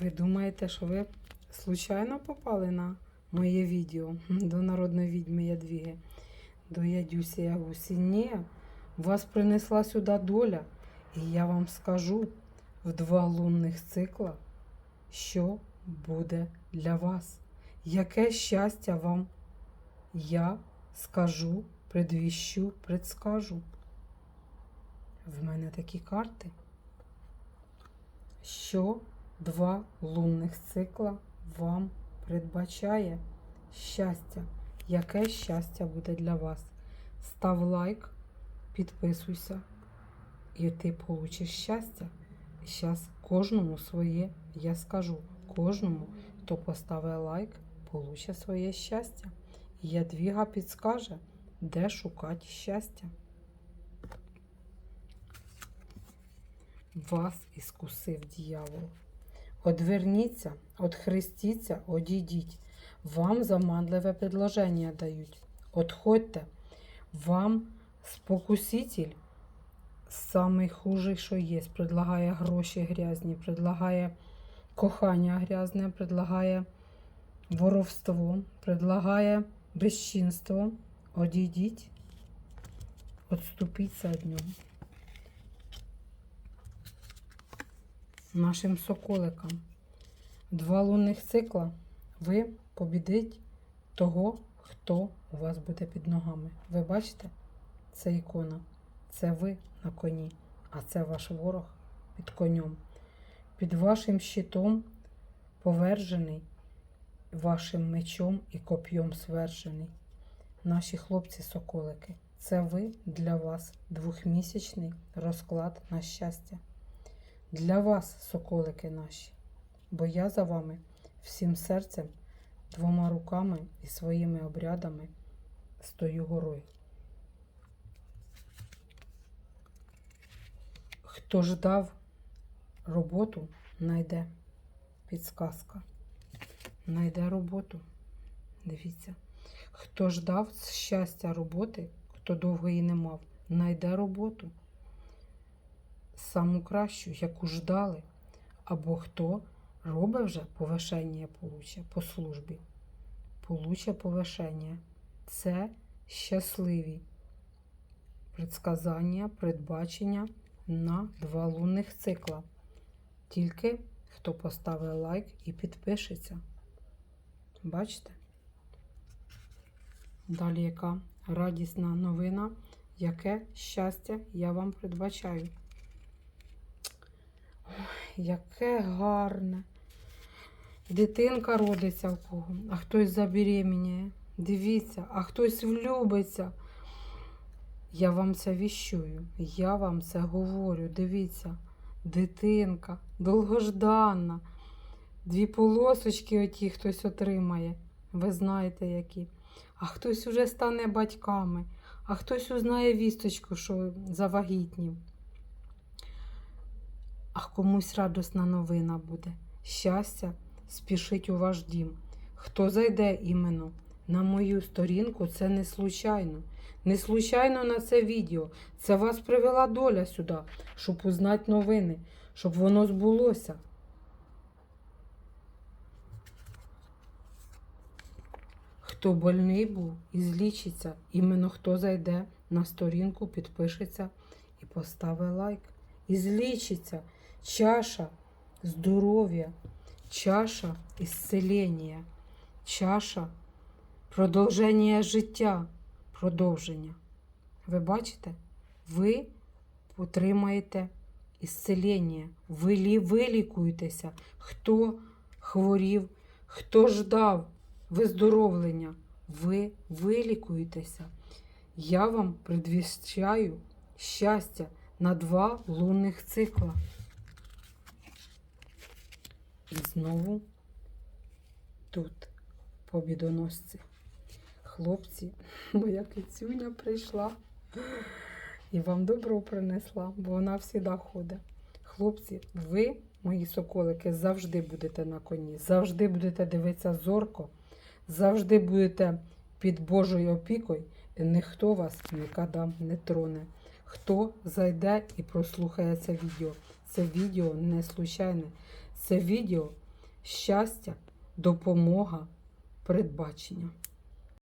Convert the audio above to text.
Ви думаєте, що ви случайно попали на моє відео до народної відьми Ядвіги, до Ядюсі Ягусі? Ні, вас принесла сюди доля, і я вам скажу в два лунних цикла, що буде для вас. Яке щастя вам я скажу, предвіщу, предскажу. В мене такі карти. Що два лунних цикла вам передбачає щастя. Яке щастя буде для вас? Став лайк, підписуйся, і ти получиш щастя. І зараз кожному своє я скажу. Кожному, хто поставить лайк, получить своє щастя. І Ядвіга підскаже, де шукати щастя. Вас іскусив дьявол. Одверніться, одхрестіться, одійдіть. Вам заманливе предложення дають. Отходьте. Вам спокуситель, самий хужий, що є, предлагає гроші грязні, предлагає кохання грязне, предлагає воровство, предлагає безчинство. Одійдіть, отступіться від нього. Нашим соколикам. Два лунних цикла ви побідить того, хто у вас буде під ногами. Ви бачите? Це ікона. Це ви на коні, а це ваш ворог під конем. Під вашим щитом повержений, вашим мечом і коп'єм свержений. Наші хлопці-соколики, це ви для вас двохмісячний розклад на щастя. Для вас, соколики наші, бо я за вами всім серцем, двома руками і своїми обрядами стою горою. Хто ждав роботу, найде підсказка. Найде роботу. Дивіться. Хто ждав щастя роботи, хто довго її не мав, найде роботу саму кращу, яку ждали, або хто робить вже повишення получе по службі. Получе повишення. Це щасливі предсказання, предбачення на два лунних цикла. Тільки хто поставить лайк і підпишеться. Бачите? Далі яка радісна новина, яке щастя я вам передбачаю. Ой, яке гарне. Дитинка родиться в кого, а хтось забеременіє. Дивіться, а хтось влюбиться. Я вам це віщую, я вам це говорю. Дивіться, дитинка, довгожданна. Дві полосочки оті хтось отримає. Ви знаєте які. А хтось уже стане батьками, а хтось узнає вісточку, що завагітнів. А комусь радісна новина буде. Щастя спішить у ваш дім. Хто зайде іменно на мою сторінку, це не случайно. Не случайно на це відео. Це вас привела доля сюди, щоб узнати новини, щоб воно збулося. Хто больний був і злічиться, іменно хто зайде на сторінку, підпишеться і поставить лайк. І злічиться чаша здоров'я, чаша ісцелення, чаша продовження життя, продовження. Ви бачите? Ви отримаєте ісцелення, ви вилікуєтеся. Хто хворів, хто ждав виздоровлення, ви вилікуєтеся. Я вам предвіщаю щастя на два лунних цикла. І знову тут побідоносці. Хлопці, моя кицюня прийшла і вам добро принесла, бо вона завжди ходить. Хлопці, ви, мої соколики, завжди будете на коні, завжди будете дивитися зорко, завжди будете під Божою опікою, і ніхто вас ніколи не троне. Хто зайде і прослухає це відео? Це відео не случайне. Це відео щастя, допомога, передбачення.